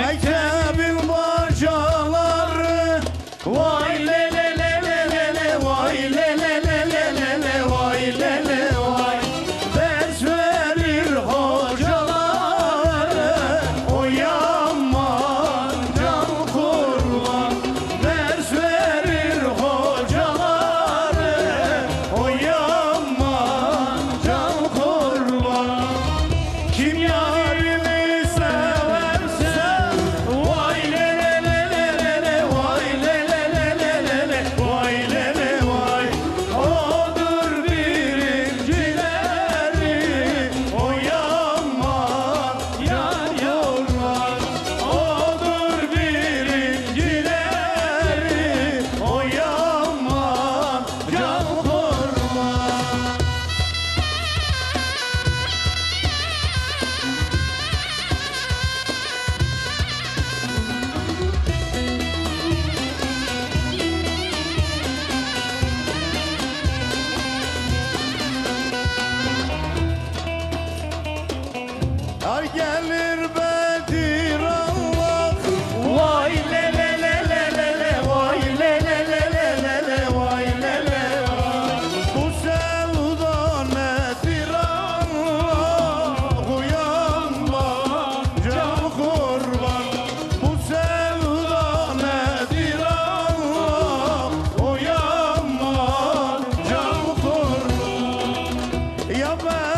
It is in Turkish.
Make Yar gelir Bedir Allah Vay le le le le le le Vay le le le le le le Vay le le Bu sevda nedir Allah Uyanma can kurban Bu sevda nedir Allah Uyanma can kurban Ya ben